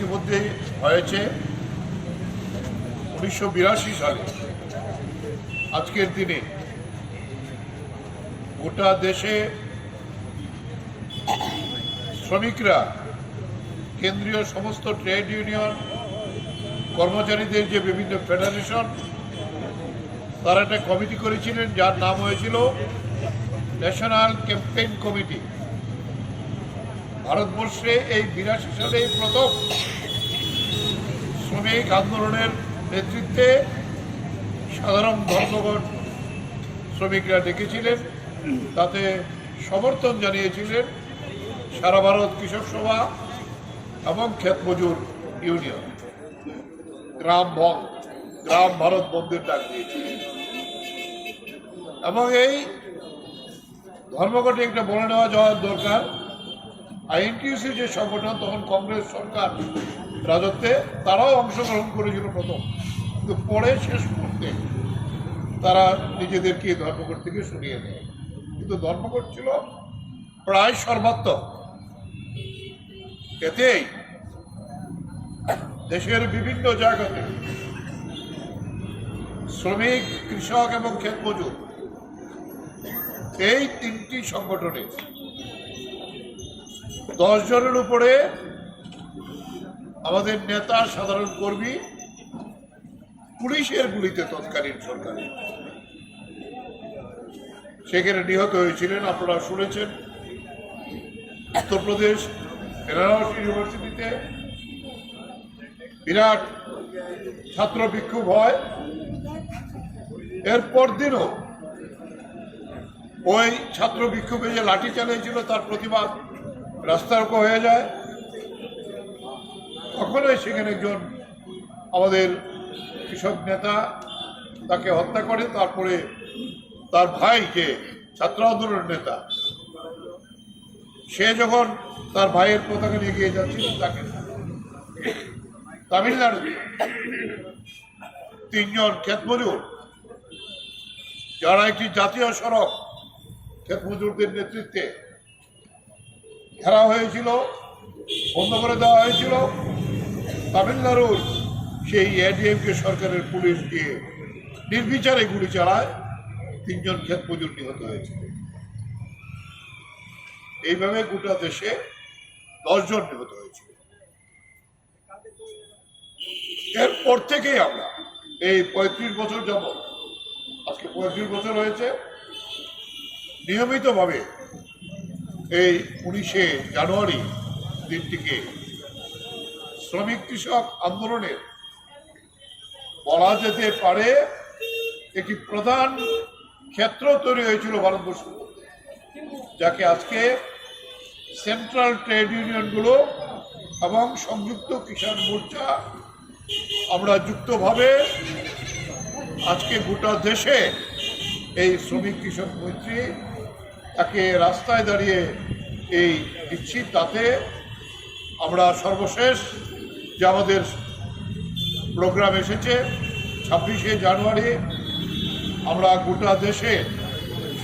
ইতিমধ্যে হয়েছে উনিশশো বিরাশি সালে। আজকের দিনে গোটা দেশে শ্রমিকরা, কেন্দ্রীয় সমস্ত ট্রেড ইউনিয়ন, কর্মচারীদের যে বিভিন্ন ফেডারেশন, তারা একটা কমিটি করেছিলেন, যার নাম হয়েছিল ন্যাশনাল ক্যাম্পেইন কমিটি। ভারতবর্ষে এই বিরাশি সালে প্রথম শ্রমিক আন্দোলনের নেতৃত্বে সাধারণ ধর্মঘট শ্রমিকরা ডেকেছিলেন, তাতে সমর্থন জানিয়েছিলেন সারা ভারত কৃষক সভা এবং ক্ষেত মজুর ইউনিয়ন। গ্রাম বন্ধ গ্রাম ভারত বন্ধের ডাক দিয়েছিলেন। এবং এই ধর্মঘটে একটা বলে নেওয়া যাওয়ার দরকার আইএনটিউসি যে সংগঠন, তখন কংগ্রেস সরকার রাজত্বে তারাও অংশগ্রহণ করেছিল প্রথম। কিন্তু পরে শেষ মুহূর্তে তারা নিজেদেরকে ধর্মঘট থেকে সরিয়ে দেয়। কিন্তু ধর্মঘট ছিল প্রায় সর্বাত্মক। এতেই দেশের বিভিন্ন জায়গাতে শ্রমিক, কৃষক এবং ক্ষেত মজুর এই তিনটি সংগঠনে দশ জনের উপরে আমাদের নেতা, সাধারণ কর্মী, পুলিশের গুলিতে তৎকালীন সরকারে। সেখানে নিহত হয়েছিলেন, আপনারা শুনেছেন। উত্তরপ্রদেশ বেনারস ইউনিভার্সিটিতে বিরাট ছাত্র বিক্ষোভ হয়। এর দিনও ওই ছাত্র বিক্ষোভে যে লাঠি চালিয়েছিল তার প্রতিবাদ রাস্তারক হয়ে যায়, তখনই সেখানে একজন আমাদের কৃষক নেতা তাকে হত্যা করে, তারপরে তার ভাই যে ছাত্র আন্দোলনের নেতা। সে যখন তার ভাইয়ের পতাকা নিয়ে গিয়ে যাচ্ছিল, তাকে তামিলনাড়ুতে তিনজন ক্ষেত মজুর যারা একটি জাতীয় সড়ক ক্ষেত মজুরদের নেতৃত্বে ঘেরা হয়েছিল, বন্ধ করে দেওয়া হয়েছিল। তামিলনাড়ুর সেই এডিএমকে সরকারের পুলিশ দিয়ে নির্বিচারে গুলি চালায়। তিনজন ক্ষেত মজুর নিহত হয়েছিল এইভাবে গোটা দেশে দশজন নিহত হয়েছিল এরপর থেকেই আমরা এই পঁয়ত্রিশ বছর যাব আজকে পঁয়ত্রিশ বছর হয়েছে, নিয়মিতভাবে এই উনিশে জানুয়ারি দিনটিকে শ্রমিক কৃষক আন্দোলনের বলা যেতে পারে, একটি প্রধান ক্ষেত্র তৈরি হয়েছিল ভারতবর্ষ। যাকে আজকে সেন্ট্রাল ট্রেড ইউনিয়নগুলো এবং সংযুক্ত কিষাণ মোর্চা আমরা যুক্তভাবে আজকে গোটা দেশে এই শ্রমিক কৃষক মৈত্রী তাকে রাস্তায় দাঁড়িয়ে এই দিচ্ছি তাতে আমরা সর্বশেষ যে আমাদের প্রোগ্রাম এসেছে, ছাব্বিশে জানুয়ারি, আমরা গোটা দেশে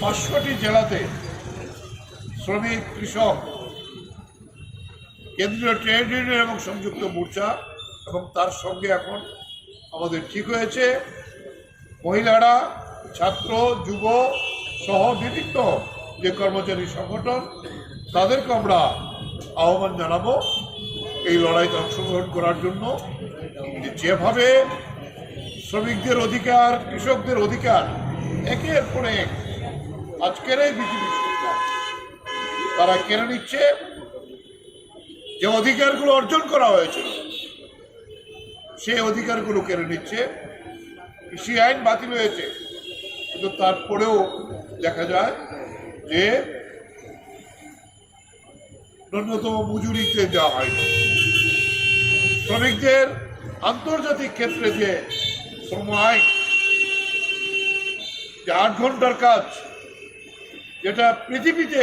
পাঁচশোটি জেলাতে শ্রমিক, কৃষক, কেন্দ্রীয় ট্রেড ইউনিয়ন এবং সংযুক্ত মোর্চা এবং তার সঙ্গে এখন আমাদের ঠিক হয়েছে। মহিলারা, ছাত্র, যুব সহ বিভিন্ন যে কর্মচারী সংগঠন, তাদেরকে আমরা আহ্বান জানাব এই লড়াইতে অংশগ্রহণ করার জন্য যেভাবে শ্রমিকদের অধিকার, কৃষকদের অধিকার, একের পর এক আজকের এই বিজেপি সরকার, তারা কেড়ে নিচ্ছে। যে অধিকারগুলো অর্জন করা হয়েছিল সেই অধিকারগুলো কেড়ে নিচ্ছে। কৃষি আইন বাতিল হয়েছে, কিন্তু তারপরেও দেখা যায় যে ন্যূনতম মজুরিতে দেওয়া হয়নি শ্রমিকদের আন্তর্জাতিক ক্ষেত্রে যে শ্রম আইন, যে আট ঘণ্টার কাজ, যেটা পৃথিবীতে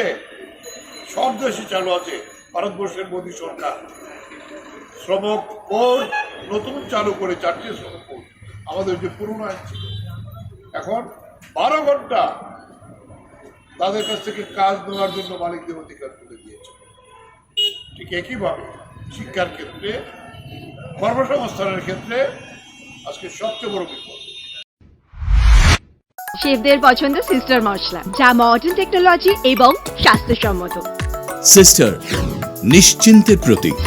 সব দেশে চালু আছে, ভারতবর্ষের মোদী সরকার। শ্রম কোড নতুন চালু করে চারটে শ্রম কোড আমাদের যে পুরনো আইন ছিল। এখন বারো ঘণ্টা তাদের কাছ থেকে কাজ নেওয়ার জন্য মালিকদের অধিকার তুলে দিয়েছে। ঠিক একইভাবে শিক্ষার ক্ষেত্রে কর্মসংস্থানের ক্ষেত্রে আজকে সবচেয়ে বড় বিপদ। শেফদের পছন্দ সিস্টার মশলা যা মডার্ন টেকনোলজি এবং স্বাস্থ্যসম্মত। সিস্টার নিশ্চিন্তের প্রতীক।